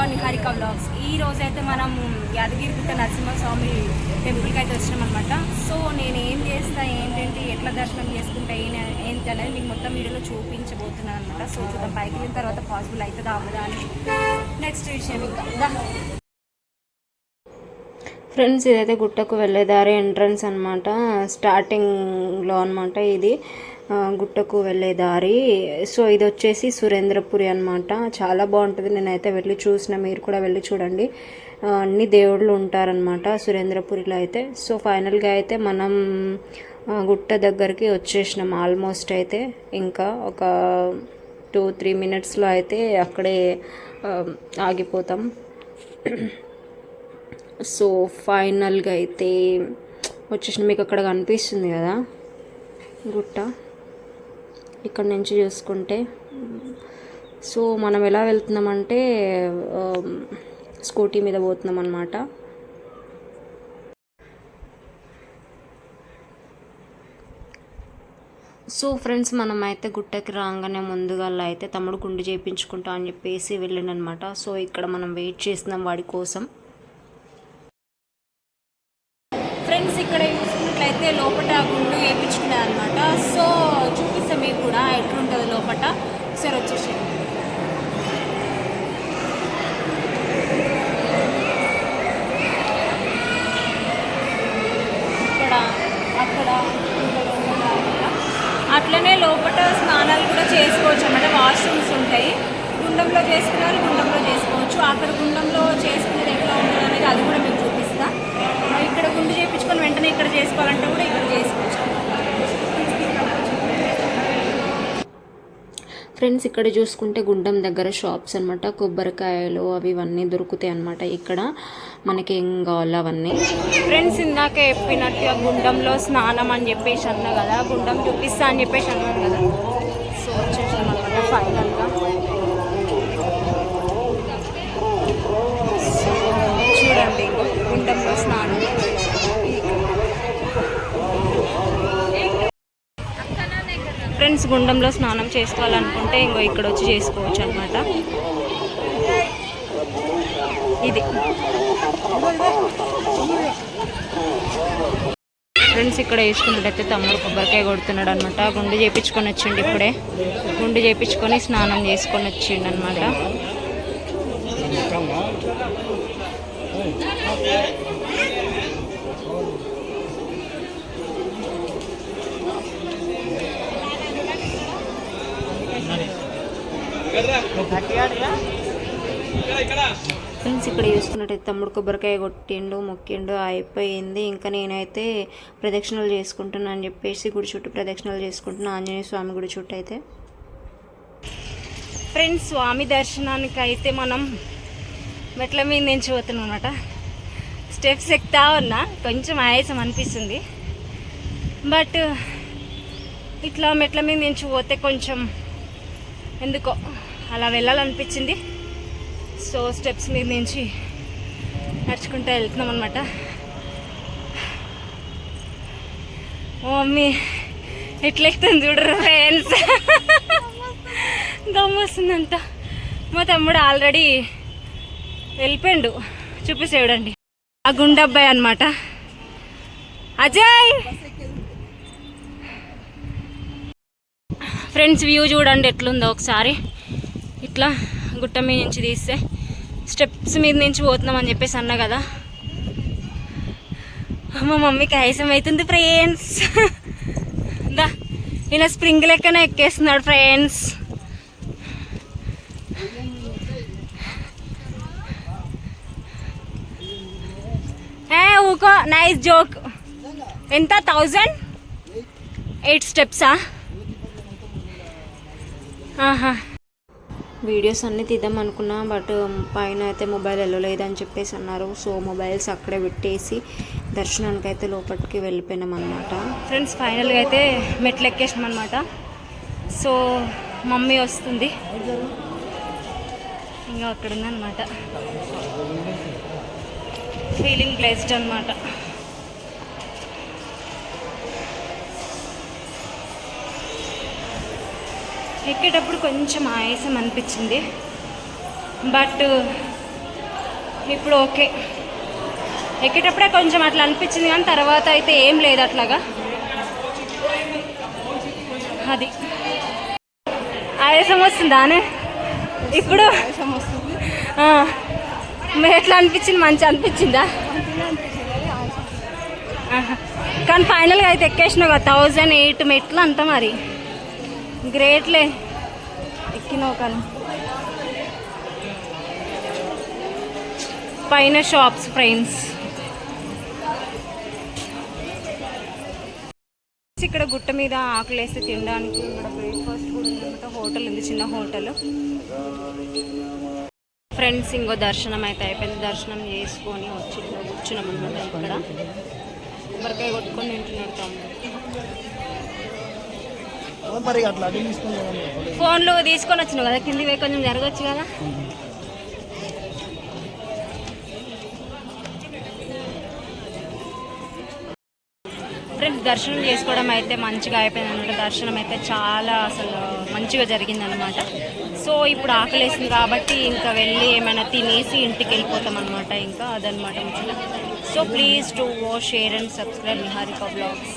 On Niharika vlogs ఈ రోజు అయితే మనం యాదగిరిగుట్ట నరసింహస్వామి టెంపుల్కి అయితే వచ్చినాం అనమాట సో నేను ఏం చేస్తా ఏంటంటే ఎట్లా దర్శనం చేసుకుంటా ఏం ఏంటి అనేది మీకు మొత్తం వీడియోలో చూపించబోతున్నాను అనమాట సో చూద్దాం పైకి వెళ్ళిన తర్వాత పాసిబుల్ అవుతుందా అవ్వదా అని. నెక్స్ట్ విషయం ఇంకా. ఫ్రెండ్స్ ఇదైతే గుట్టకు వెళ్ళే దారి ఎంట్రన్స్ అనమాట స్టార్టింగ్లో అనమాట ఇది. గుట్టకు వెళ్ళే దారి. సో ఇది వచ్చేసి సురేంద్రపురి అనమాట చాలా బాగుంటుంది. నేనైతే వెళ్ళి చూసిన మీరు కూడా వెళ్ళి చూడండి. అన్ని దేవుళ్ళు ఉంటారనమాట సురేంద్రపురిలో అయితే. సో ఫైనల్గా అయితే మనం గుట్ట దగ్గరికి వచ్చేసినాం ఆల్మోస్ట్ అయితే. ఇంకా ఒక టూ త్రీ మినిట్స్లో అయితే అక్కడే ఆగిపోతాం. సో ఫైనల్గా అయితే వచ్చేసిన. మీకు అక్కడ కనిపిస్తుంది కదా గుట్ట? ఇక్కడ నుంచి చూసుకుంటే. సో మనం ఎలా వెళ్తున్నామంటే స్కూటీ మీద పోతున్నాం అనమాట సో ఫ్రెండ్స్ మనం అయితే గుట్టకి రాగానే ముందుగా అయితే తమ్ముడు గుండు చేయించుకుంటా అని చెప్పేసి వెళ్ళిండనమాట సో ఇక్కడ మనం వెయిట్ చేస్తున్నాం వాడి కోసం ఫ్రెండ్స్ ఇక్కడ చూసుకున్నట్లయితే లోపల గుండు వేయించుకునేది అనమాట సో చూపిస్తాం మీకు కూడా ఎట్లుంటుంది లోపల సరే వచ్చేసి ఇక్కడ అక్కడ. అట్లనే లోపల స్నానాలు కూడా చేసుకోవచ్చు అన్నమాట. వాష్రూమ్స్ ఉంటాయి. గుండంలో చేసుకున్నారు గుండంలో చేసుకోవచ్చు. అక్కడ గుండంలో చేసుకునేది ఎట్లా ఉంటుంది అనేది అది కూడా మీకు చూపిస్తా ఇక్కడ గుండు చేయించుకొని వెంటనే ఇక్కడ చేసుకోవాలంటే కూడా ఇక్కడ చేసుకోవచ్చు ఫ్రెండ్స్ ఇక్కడ చూసుకుంటే గుండం దగ్గర షాప్స్ అనమాట కొబ్బరికాయలు అవి ఇవన్నీ దొరుకుతాయి అనమాట ఇక్కడ. మనకి ఏం కావాలో అవన్నీ. ఫ్రెండ్స్ ఇందాక చెప్పినట్టుగా గుండంలో స్నానం అని చెప్పేసి అన్నా కదా గుండం చూపిస్తా అని చెప్పేసి అన్నాను కదా సో వచ్చేసాం అనమాట ఫైనల్గా సో చూడండి గుండంలో స్నానం ఫ్రెండ్స్ గుండంలో స్నానం చేసుకోవాలనుకుంటే ఇంకో ఇక్కడ వచ్చి చేసుకోవచ్చు అనమాట ఇది. ఫ్రెండ్స్ ఇక్కడ వేసుకున్నట్టయితే తమ్ముడు కొబ్బరికాయ కొడుతున్నాడు అనమాట గుండు చేయించుకొని వచ్చిండు ఇప్పుడే. గుండు చేయించుకొని స్నానం చేసుకొని వచ్చిండు అనమాట ఫ్రెండ్స్ ఇక్కడ చూసుకున్నట్టయితే తమ్ముడు కొబ్బరికాయ కొట్టిండు మొక్కిండు అయిపోయింది. ఇంకా నేనైతే ప్రదక్షిణలు చేసుకుంటున్నా అని చెప్పేసి గుడి చుట్టూ ప్రదక్షిణలు చేసుకుంటున్నా. ఆంజనేయ స్వామి గుడి చుట్టూ అయితే. ఫ్రెండ్స్ స్వామి దర్శనానికి అయితే మనం మెట్ల మీద నుంచి పోతున్నాం అనమాట స్టెప్స్ ఎక్కుతా ఉన్నా కొంచెం ఆయాసం అనిపిస్తుంది. బట్ ఇట్లా మెట్ల మీద నుంచి పోతే కొంచెం ఎందుకో అలా వెళ్ళాలనిపించింది. సో స్టెప్స్ మీద నుంచి నడుచుకుంటూ వెళ్తున్నాం అనమాట ఓ మమ్మీ ఎట్లా చూడరు ఫ్రెండ్స్. దమ్ము వస్తుందంట మా తమ్ముడు ఆల్రెడీ వెళ్ళిపోయిండు. చూపిస్తే చూడండి ఆ గుండబ్బాయి అనమాట అజయ్! ఫ్రెండ్స్ వ్యూ చూడండి ఎట్లుందో ఒకసారి. ఇట్లా గుట్ట మీద నుంచి తీస్తే స్టెప్స్ మీద నుంచి పోతున్నాం అని చెప్పేసి అన్నా కదా. మా మమ్మీకి ఆయాసం అవుతుంది ఫ్రెండ్స్ దా ఈయన స్ప్రింగ్ లెక్కనే ఎక్కేస్తున్నాడు ఫ్రెండ్స్ ఏ ఊకో నైస్ జోక్ ఎంత థౌజండ్ ఎయిట్ స్టెప్సా ఆహా. వీడియోస్ అన్నీ తీద్దాం అనుకున్నా బట్ పైన అయితే మొబైల్ వెళ్ళలేదని చెప్పేసి అన్నారు. సో మొబైల్స్ అక్కడే పెట్టేసి దర్శనానికి అయితే లోపలికి వెళ్ళిపోయినాం అనమాట ఫ్రెండ్స్ ఫైనల్గా అయితే మెట్లు ఎక్కేసాం అనమాట సో మమ్మీ వస్తుంది. ఇంకా అక్కడ ఉందన్నమాట. ఫీలింగ్ ప్లేస్డ్ అనమాట ఎక్కేటప్పుడు కొంచెం ఆయాసం అనిపించింది. బట్ ఇప్పుడు ఓకే. ఎక్కేటప్పుడే కొంచెం అట్లా అనిపించింది కానీ తర్వాత అయితే ఏం లేదు అట్లాగా. అది. ఆయాసం వస్తుందానే ఇప్పుడు? ఆ, ఎట్లా అనిపించింది? మంచి అనిపించిందా? కానీ ఫైనల్గా అయితే ఎక్కేసినావు కదా థౌజండ్ ఎయిట్ మెట్లు అంత మరి. గ్రేట్లే. ఎక్కినావు కానీ. పైన షాప్స్ ఫ్రెండ్స్. ఇక్కడ గుట్ట మీద ఆకలేస్తే తినడానికి ఇక్కడ బ్రేక్ఫాస్ట్ కూడా ఉందన్నమాట హోటల్ ఉంది చిన్న హోటల్. ఫ్రెండ్స్ ఇంకో దర్శనం అయితే అయిపోయింది. దర్శనం చేసుకొని వచ్చి ఇక్కడ కూర్చున్నాం అనమాట ఇక్కడ. కొబ్బరికాయ కొట్టుకొని తింటున్నాడు ఫోన్లు తీసుకొని వచ్చినావు కదా కింది పోయి కొంచెం జరగచ్చు కదా. ఫ్రెండ్స్ దర్శనం చేసుకోవడం అయితే మంచిగా అయిపోయింది అనమాట దర్శనం అయితే చాలా అసలు మంచిగా జరిగిందనమాట సో ఇప్పుడు ఆకలేసింది కాబట్టి ఇంకా వెళ్ళి ఏమైనా తినేసి ఇంటికి వెళ్ళిపోతాం అనమాట ఇంకా అదనమాట ముచ్చట so please do watch share and subscribe Niharika vlogs